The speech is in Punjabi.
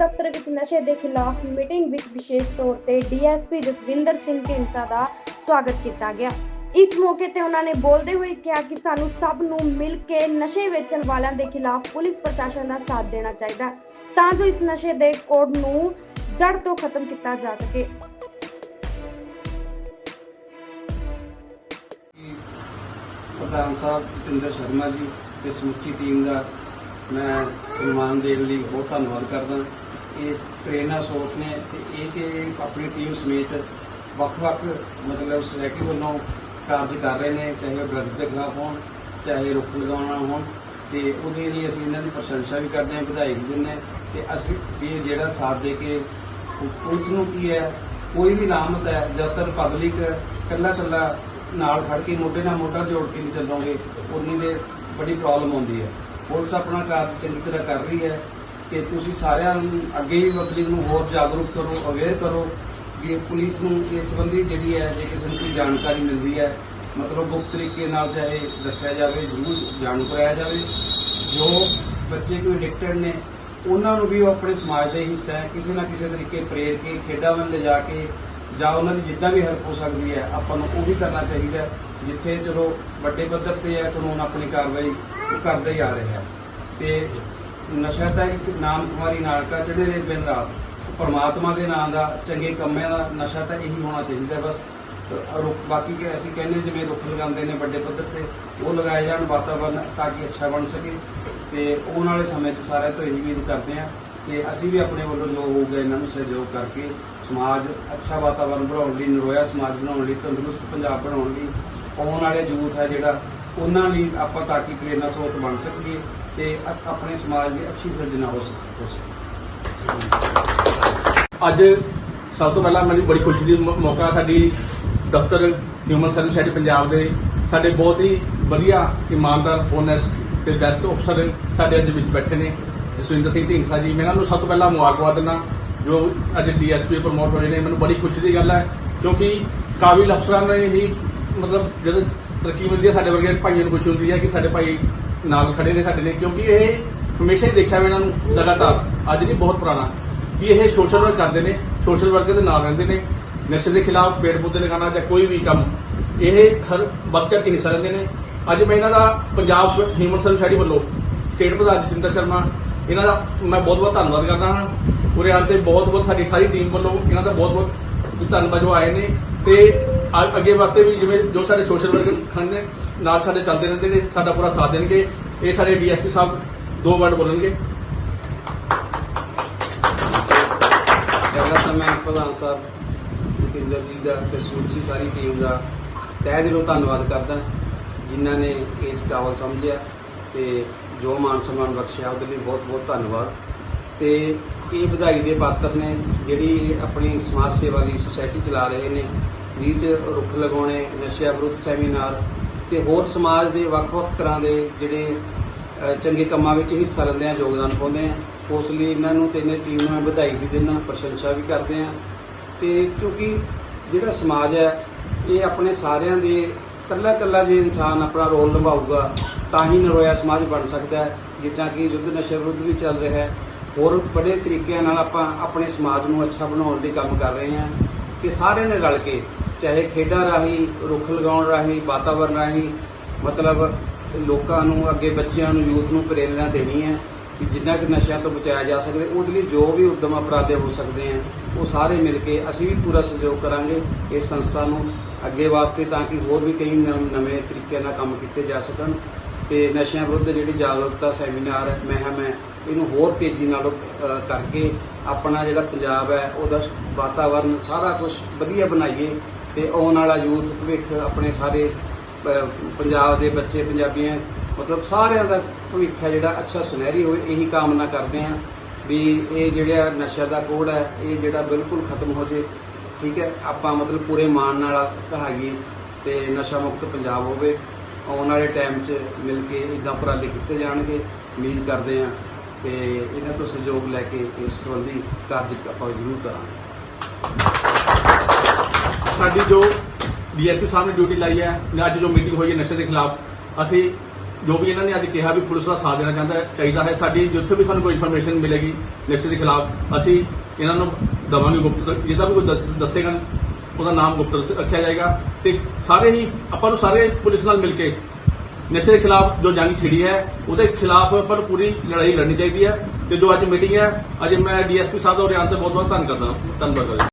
ਦਫ਼ਤਰ ਵਿੱਚ ਨਸ਼ੇ ਦੇ ਖਿਲਾਫ ਮੀਟਿੰਗ ਵਿੱਚ ਵਿਸ਼ੇਸ਼ ਤੌਰ ਤੇ ਡੀਐਸਪੀ ਜਸਵਿੰਦਰ ਸਿੰਘ ਢੀਂਡਸਾ ਦਾ ਸਵਾਗਤ ਕੀਤਾ ਗਿਆ। ਇਸ ਮੌਕੇ ਤੇ ਉਹਨਾਂ ਨੇ ਬੋਲਦੇ ਹੋਏ ਕਿਹਾ ਕਿ ਸਾਨੂੰ ਸਭ ਨੂੰ ਮਿਲ ਕੇ ਨਸ਼ੇ ਵੇਚਣ ਵਾਲਿਆਂ ਦੇ ਖਿਲਾਫ ਪੁਲਿਸ ਪ੍ਰਸ਼ਾਸਨ ਦਾ ਸਾਥ ਦੇਣਾ ਚਾਹੀਦਾ ਤਾਂ ਜੋ ਇਸ ਨਸ਼ੇ ਦੇ ਕੋਡ ਨੂੰ ਜੜ ਤੋਂ ਖਤਮ ਕੀਤਾ ਜਾ ਸਕੇ। ਪ੍ਰਧਾਨ ਸਾਹਿਬ ਜਤਿੰਦਰ ਸ਼ਰਮਾ ਜੀ ਤੇ ਸਮੁੱਚੀ ਟੀਮ ਦਾ ਮੈਂ ਸਨਮਾਨ ਦੇਣ ਲਈ ਬਹੁਤ ਧੰਨਵਾਦ ਕਰਦਾ। ਇਹ ਪ੍ਰੇਰਨਾ ਸੋਚ ਨੇ ਤੇ ਇਹ ਕਿ ਆਪਣੀ ਟੀਮ ਸਮੇਤ ਵੱਖ-ਵੱਖ ਮਤਲਬ ਸੁਸਾਇਟੀ ਵੱਲੋਂ ਕਾਰਜ ਕਰ ਰਹੇ ਨੇ, ਚਾਹੇ ਉਹ ਡਰੱਗਸ ਦੇ ਖਿਲਾਫ ਹੋਣ, ਚਾਹੇ ਰੁੱਖ ਲਗਾਉਣਾ ਹੋਣ, ਤੇ ਉਹਦੇ ਲਈ ਅਸੀਂ ਇਹਨਾਂ ਦੀ ਪ੍ਰਸ਼ੰਸਾ ਵੀ ਕਰਦੇ ਹਾਂ, ਵਧਾਈ ਵੀ ਦਿੰਦੇ ਹਾਂ ਤੇ ਅਸੀਂ ਵੀ ਜਿਹੜਾ ਸਾਥ ਦੇ ਕੇ ਪੁਲਿਸ ਨੂੰ ਕੀ ਹੈ, ਕੋਈ ਵੀ ਲਾਮਤ ਹੈ, ਜਦ ਤੱਕ ਪਬਲਿਕ ਕੱਲਾ ਕੱਲਾ ਨਾਲ ਖੜ ਕੇ ਮੋਢੇ ਨਾਲ ਮੋਢਾ ਜੋੜ ਕੇ ਨਹੀਂ ਚੱਲੋਗੇ ਉਨੀ ਦੇ ਬੜੀ ਪ੍ਰੋਬਲਮ ਆਉਂਦੀ ਹੈ। ਪੁਲਿਸ ਆਪਣਾ ਕਾਰਜ ਚੰਗੀ ਤਰ੍ਹਾਂ ਕਰ ਰਹੀ ਹੈ ਕਿ ਤੁਸੀਂ ਸਾਰਿਆਂ ਨੂੰ ਅੱਗੇ ਵੀ ਪਬਲਿਕ ਨੂੰ ਹੋਰ ਜਾਗਰੂਕ ਕਰੋ ਅਵੇਅਰ ਕਰੋ ਵੀ ਪੁਲਿਸ ਨੂੰ ਇਸ ਸੰਬੰਧੀ ਜਿਹੜੀ ਹੈ, ਜੇ ਕਿਸੇ ਨੂੰ ਕੋਈ ਜਾਣਕਾਰੀ ਮਿਲਦੀ ਹੈ, ਮਤਲਬ ਗੁਪਤ ਤਰੀਕੇ ਨਾਲ ਚਾਹੇ ਦੱਸਿਆ ਜਾਵੇ, ਜ਼ਰੂਰ ਜਾਣੂ ਕਰਾਇਆ ਜਾਵੇ। ਜੋ ਬੱਚੇ ਕੋਈ ਐਡਿਕਟਡ ਨੇ, ਉਹਨਾਂ ਨੂੰ ਵੀ ਉਹ ਆਪਣੇ ਸਮਾਜ ਦਾ ਹਿੱਸਾ ਹੈ। ਕਿਸੇ ਨਾ ਕਿਸੇ ਤਰੀਕੇ ਪ੍ਰੇਰ ਕੇ ਖੇਡਾਂ ਵੱਲ ਲਿਜਾ ਕੇ ਜਾਂ ਉਹਨਾਂ ਦੀ ਜਿੱਦਾਂ ਵੀ ਹੈਲਪ ਹੋ ਸਕਦੀ ਹੈ, ਆਪਾਂ ਨੂੰ ਉਹ ਵੀ ਕਰਨਾ ਚਾਹੀਦਾ ਜਿੱਥੇ ਚਲੋ ਵੱਡੇ ਪੱਧਰ ਤੇ ਹੈ, ਕਾਨੂੰਨ ਆਪਣੀ ਕਾਰਵਾਈ ਕਰਦਾ ਹੀ ਆ ਰਿਹਾ ਹੈ। ਤੇ ਨਸ਼ਾ ਤਾਂ ਇੱਕ ਨਾਮ ਕੁਮਾਰੀ ਨਾਨਕਾ ਚੜੇ ਰਹੇ ਦਿਨ ਰਾਤ। ਪਰਮਾਤਮਾ ਦੇ ਨਾਮ ਦਾ, ਚੰਗੇ ਕੰਮਾਂ ਦਾ ਨਸ਼ਾ ਤਾਂ ਇਹੀ ਹੋਣਾ ਚਾਹੀਦਾ ਬਸ। ਰੁੱਖ, ਬਾਕੀ ਕਿ ਅਸੀਂ ਕਹਿੰਦੇ ਜਿਵੇਂ ਰੁੱਖ ਲਗਾਉਂਦੇ ਨੇ ਵੱਡੇ ਪੱਧਰ ਤੇ, ਉਹ ਲਗਾਏ ਜਾਣ ਵਾਤਾਵਰਨ ਤਾਂ ਕਿ ਅੱਛਾ ਬਣ ਸਕੇ। ਤੇ ਆਉਣ ਵਾਲੇ ਸਮੇਂ 'ਚ ਸਾਰਿਆਂ ਤੋਂ ਇਹੀ ਉਮੀਦ ਕਰਦੇ ਹਾਂ ਕਿ ਅਸੀਂ ਵੀ ਆਪਣੇ ਵੱਲੋਂ ਜੋ ਹੋਊਗਾ ਇਹਨਾਂ ਨੂੰ ਸਹਿਯੋਗ ਕਰਕੇ ਸਮਾਜ ਅੱਛਾ ਵਾਤਾਵਰਨ ਬਣਾਉਣ ਲਈ, ਨਰੋਇਆ ਸਮਾਜ ਬਣਾਉਣ ਲਈ, ਤੰਦਰੁਸਤ ਪੰਜਾਬ ਬਣਾਉਣ ਲਈ, ਆਉਣ ਵਾਲੇ ਯੂਥ ਹੈ ਜਿਹੜਾ ਉਹਨਾਂ ਲਈ ਆਪਾਂ ਤਾਂ ਕਿ ਪ੍ਰੇਰਨਾ ਸਰੋਤ ਬਣ ਸਕੀਏ ਤੇ ਅ- ਆਪਣੇ ਸਮਾਜ ਦੀ ਅੱਛੀ ਸਿਰਜਣਾ ਹੋ ਸਕੇ ਹੋ ਸਕੇ। ਅੱਜ ਸਭ ਤੋਂ ਪਹਿਲਾਂ ਮੈਨੂੰ ਬੜੀ ਖੁਸ਼ੀ ਦੀ ਮ- ਮੌਕਾ ਸਾਡੀ ਦਫ਼ਤਰ ਹਿਊਮਨ ਸਰਵਿਸ ਸੋਸਾਇਟੀ ਪੰਜਾਬ ਦੇ ਸਾਡੇ ਬਹੁਤ ਹੀ ਵਧੀਆ ਇਮਾਨਦਾਰ ਓਨੈਸਟ ਤੇ ਬੈਸਟ ਅਫਸਰ ਸਾਡੇ ਅੱਜ ਵਿੱਚ ਬੈਠੇ ਨੇ, ਜਸਵਿੰਦਰ ਸਿੰਘ ਢੀਂਡਸਾ ਜੀ। ਮੈਂ ਇਹਨਾਂ ਨੂੰ ਸਭ ਤੋਂ ਪਹਿਲਾਂ ਮੁਬਾਰਕਬਾਦ ਦਿੰਦਾ, ਜੋ ਅੱਜ ਡੀਐਸਪੀ ਪ੍ਰਮੋਟ ਹੋਏ ਨੇ। ਮੈਨੂੰ ਬੜੀ ਖੁਸ਼ੀ ਦੀ ਗੱਲ ਹੈ, ਕਿਉਂਕਿ ਕਾਬਿਲ ਅਫਸਰਾਂ ਨੇ ਹੀ ਮਤਲਬ ਜਦੋਂ ਤਰੱਕੀ ਮਿਲਦੀ ਹੈ, ਸਾਡੇ ਵਰਗੇ ਭਾਈਆਂ ਨੂੰ ਖੁਸ਼ੀ ਹੁੰਦੀ ਹੈ ਕਿ ਸਾਡੇ ਭਾਈ ਨਾਲ ਖੜੇ ਨੇ ਸਾਡੇ ਨੇ ਕਿਉਂਕਿ ਇਹ ਹਮੇਸ਼ਾ ਹੀ ਦੇਖਿਆ ਮੈਂ ਇਹਨਾਂ ਨੂੰ ਲਗਾਤਾਰ, ਅੱਜ ਨਹੀਂ, ਬਹੁਤ ਪੁਰਾਣਾ। ਕਿ ਇਹ ਸੋਸ਼ਲ ਵਰਕ ਕਰਦੇ ਨੇ, ਸੋਸ਼ਲ ਵਰਕਰ ਦੇ ਨਾਲ ਰਹਿੰਦੇ ਨੇ, ਨਸ਼ੇ ਦੇ ਖਿਲਾਫ ਪੇੜ ਪੌਦੇ ਲਗਾਉਣਾ ਜਾਂ ਕੋਈ ਵੀ ਕੰਮ, ਇਹ ਹਰ ਵਕਤ ਚੜ੍ਹ ਕੇ ਹਿੱਸਾ ਲੈਂਦੇ ਨੇ। ਅੱਜ ਮੈਂ ਇਹਨਾਂ ਦਾ ਪੰਜਾਬ ਹਿਊਮਨ ਸਰਵਿਸ ਸੋਸਾਇਟੀ ਵੱਲੋਂ ਸਟੇਟ ਪ੍ਰਧਾਨ ਜਤਿੰਦਰ ਸ਼ਰਮਾ, ਇਹਨਾਂ ਦਾ ਮੈਂ ਬਹੁਤ ਬਹੁਤ ਧੰਨਵਾਦ ਕਰਦਾ ਹਾਂ। ਪੂਰੇ ਆਲ ਤੇ ਬਹੁਤ ਬਹੁਤ ਸਾਡੀ ਸਾਰੀ ਟੀਮ ਵੱਲੋਂ ਇਹਨਾਂ ਦਾ ਬਹੁਤ ਬਹੁਤ ਧੰਨਵਾਦ ਜੋ ਆਏ ਨੇ ਤੇ ਅੱਗੇ ਵਾਸਤੇ ਵੀ ਜਿਵੇਂ ਜੋ ਸਾਡੇ ਸੋਸ਼ਲ ਵਰਕਰ ਹਨ ਨੇ, ਨਾਲ ਸਾਡੇ ਚੱਲਦੇ ਰਹਿੰਦੇ ਨੇ, ਸਾਡਾ ਪੂਰਾ ਸਾਥ ਦੇਣਗੇ। ਇਹ ਸਾਡੇ ਡੀਐਸਪੀ ਸਾਹਿਬ ਦੋ ਵਰਡ ਬੋਲਣਗੇ। ਪਹਿਲਾਂ ਤਾਂ ਮੈਂ ਪ੍ਰਧਾਨ ਸਾਹਿਬ ਜਤਿੰਦਰ ਜੀ ਦਾ ਤੇ ਸਮੁੱਚੀ ਸਾਰੀ ਟੀਮ ਦਾ ਤਹਿ ਦਿਲੋਂ ਧੰਨਵਾਦ ਕਰਦਾ, ਜਿਨ੍ਹਾਂ ਨੇ ਇਸ ਕਾਬਲ ਸਮਝਿਆ ਤੇ ਜੋ ਮਾਨ ਸਨਮਾਨ ਬਖਸ਼ਿਆ, ਉਹਦੇ ਲਈ ਬਹੁਤ ਬਹੁਤ ਧੰਨਵਾਦ। ਤੇ ਇਹ ਵਧਾਈ ਦੇ ਪਾਤਰ ਨੇ ਜਿਹੜੀ ਆਪਣੀ ਸਮਾਜ ਸੇਵਾ ਦੀ ਸੁਸਾਇਟੀ ਚਲਾ ਰਹੇ ਨੇ ਰੀਚ ਰੁੱਖ ਲਗਾਉਣੇ ਨਸ਼ਿਆਂ ਵਿਰੁੱਧ ਸੈਮੀਨਾਰ ਤੇ ਹੋਰ ਸਮਾਜ ਦੇ ਵੱਖ-ਵੱਖ ਤਰ੍ਹਾਂ ਦੇ ਜਿਹੜੇ ਚੰਗੇ ਕੰਮਾਂ ਵਿੱਚ ਹਿੱਸਾ ਲੈਂਦੇ ਆ, ਯੋਗਦਾਨ ਪਾਉਂਦੇ ਆ, ਉਸ ਲਈ ਇਹਨਾਂ ਨੂੰ ਤੇ ਇਹਨਾਂ ਟੀਮ ਨੂੰ ਮੈਂ ਵਧਾਈ ਵੀ ਦਿੰਦਾ ਪ੍ਰਸ਼ੰਸਾ ਵੀ ਕਰਦੇ ਆ। ਤੇ ਕਿਉਂਕਿ ਜਿਹੜਾ ਸਮਾਜ ਹੈ, ਇਹ ਆਪਣੇ ਸਾਰਿਆਂ ਦੇ ਇਕੱਲਾ ਇਕੱਲਾ ਜੇ ਇਨਸਾਨ ਆਪਣਾ ਰੋਲ ਨਿਭਾਊਗਾ, ਤਾਂ ਹੀ ਨਰੋਇਆ ਸਮਾਜ ਬਣ ਸਕਦਾ ਹੈ, ਜਿੱਦਾਂ ਕਿ ਯੁੱਧ ਨਸ਼ੇ ਵਿਰੁੱਧ ਵੀ ਚੱਲ ਰਿਹਾ ਹੈ ਹੋਰ ਬੜੇ ਤਰੀਕਿਆਂ ਨਾਲ ਆਪਾਂ ਆਪਣੇ ਸਮਾਜ ਨੂੰ ਅੱਛਾ ਬਣਾਉਣ ਲਈ ਕੰਮ ਕਰ ਰਹੇ ਹਾਂ ਕਿ ਸਾਰਿਆਂ ਨੇ ਰਲ ਕੇ, ਚਾਹੇ ਖੇਡਾਂ ਰਾਹੀਂ, ਰੁੱਖ ਲਗਾਉਣ ਰਾਹੀਂ ਵਾਤਾਵਰਣ ਰਾਹੀਂ, ਮਤਲਬ ਲੋਕਾਂ ਨੂੰ, ਅੱਗੇ ਬੱਚਿਆਂ ਨੂੰ, ਯੂਥ ਨੂੰ ਪ੍ਰੇਰਣਾ ਦੇਣੀ ਹੈ ਕਿ ਜਿੰਨਾ ਕਿ ਨਸ਼ਿਆਂ ਤੋਂ ਬਚਾਇਆ ਜਾ ਸਕੇ ਉਹਦੇ ਲਈ ਜੋ ਵੀ ਉਦਮ ਅਪਰਾਧੇ ਹੋ ਸਕਦੇ ਆ ਉਹ ਸਾਰੇ ਮਿਲ ਕੇ ਅਸੀਂ ਵੀ ਪੂਰਾ ਸਹਿਯੋਗ ਕਰਾਂਗੇ ਇਸ ਸੰਸਥਾ ਨੂੰ ਅੱਗੇ ਵਾਸਤੇ ਤਾਂ ਕਿ ਹੋਰ ਵੀ ਕਈ ਨਵ- ਨਵੇਂ ਤਰੀਕਿਆਂ ਨਾਲ ਕੰਮ ਕੀਤੇ ਜਾ ਸਕਣ। ਤੇ ਨਸ਼ਿਆਂ ਵਿਰੁੱਧ ਜਿਹੜੀ ਜਾਗਰੂਕਤਾ ਸੈਮੀਨਾਰ ਮਹਿਮ ਹੈ ਇਹਨੂੰ ਹੋਰ ਤੇਜ਼ੀ ਨਾਲ ਕਰਕੇ ਆਪਣਾ ਜਿਹੜਾ ਪੰਜਾਬ ਹੈ, ਉਹਦਾ ਵਾਤਾਵਰਨ ਸਾਰਾ ਕੁਝ ਵਧੀਆ ਬਣਾਈਏ ਤੇ ਆਉਣ ਵਾਲਾ ਯੂਥ ਭਵਿੱਖ ਆਪਣੇ ਸਾਰੇ ਪੰਜਾਬ ਦੇ ਬੱਚੇ, ਪੰਜਾਬੀਆਂ, ਮਤਲਬ ਸਾਰਿਆਂ ਦਾ ਭਵਿੱਖ ਹੈ ਜਿਹੜਾ ਅੱਛਾ ਸੁਨਹਿਰੀ ਹੋਵੇ, ਇਹੀ ਕਾਮਨਾ ਕਰਦੇ ਹਾਂ ਵੀ ਇਹ ਜਿਹੜਾ ਨਸ਼ਾ ਦਾ ਕੋੜ ਹੈ, ਇਹ ਜਿਹੜਾ ਬਿਲਕੁਲ ਖਤਮ ਹੋ ਜੇ ਠੀਕ ਹੈ? ਆਪਾਂ ਮਤਲਬ ਪੂਰੇ ਮਾਣ ਨਾਲ ਕਹਾਈਏ ਤੇ ਨਸ਼ਾ ਮੁਕਤ ਪੰਜਾਬ ਹੋਵੇ। ਆਉਣ ਵਾਲੇ ਟਾਈਮ 'ਚ ਮਿਲ ਕੇ ਇਦਾਂ ਉਪਰਾਲੇ ਕੀਤੇ ਜਾਣਗੇ। ਉਮੀਦ ਕਰਦੇ ਹਾਂ ਤੇ ਇਹਨਾਂ ਤੋਂ ਸਹਿਯੋਗ ਲੈ ਕੇ ਇਸ ਸੰਬੰਧੀ ਕਾਰਜ ਆਪਾਂ ਜ਼ਰੂਰ ਕਰਾਂਗੇ। ਸਾਡੀ ਜੋ ਡੀਐਸਪੀ ਸਾਹਿਬ ਨੇ ਡਿਊਟੀ ਲਾਈ ਹੈ ਅੱਜ ਜੋ ਮੀਟਿੰਗ ਹੋਈ ਹੈ ਨਸ਼ੇ ਦੇ ਖਿਲਾਫ, ਅਸੀਂ ਜੋ ਵੀ ਇਹਨਾਂ ਨੇ ਅੱਜ ਕਿਹਾ ਵੀ ਪੁਲਿਸ ਦਾ ਸਾਥ ਦੇਣਾ ਚਾਹੁੰਦਾ ਚਾਹੀਦਾ ਹੈ, ਸਾਡੀ ਜਿੱਥੇ ਵੀ ਸਾਨੂੰ ਕੋਈ ਇਨਫੋਰਮੇਸ਼ਨ ਮਿਲੇਗੀ ਨਸ਼ੇ ਦੇ ਖਿਲਾਫ, ਅਸੀਂ ਇਹਨਾਂ ਨੂੰ ਦਵਾਂਗੇ ਗੁਪਤ ਜਿਹਦਾ ਵੀ ਕੋਈ ਦੱਸੇਗਾ ਉਹਦਾ ਨਾਮ ਗੁਪਤ ਰੱਖਿਆ ਜਾਏਗਾ ਤੇ ਸਾਰੇ ਹੀ ਆਪਾਂ ਨੂੰ ਸਾਰੇ ਪੁਲਿਸ ਨਾਲ ਮਿਲ ਕੇ ਨਸ਼ੇ ਦੇ ਖਿਲਾਫ ਜੋ ਜੰਗ ਛਿੜੀ ਹੈ, ਉਹਦੇ ਖਿਲਾਫ ਆਪਾਂ ਨੂੰ ਪੂਰੀ ਲੜਾਈ ਲੜਨੀ ਚਾਹੀਦੀ ਹੈ ਤੇ ਜੋ ਅੱਜ ਮੀਟਿੰਗ ਹੈ, ਅੱਜ ਮੈਂ ਡੀਐਸਪੀ ਸਾਹਿਬ ਦਾ ਰਿਆਨ ਤੇ ਬਹੁਤ ਬਹੁਤ ਧੰਨ ਕਰਦਾ ਧੰਨਵਾਦ ਕਰਦਾ।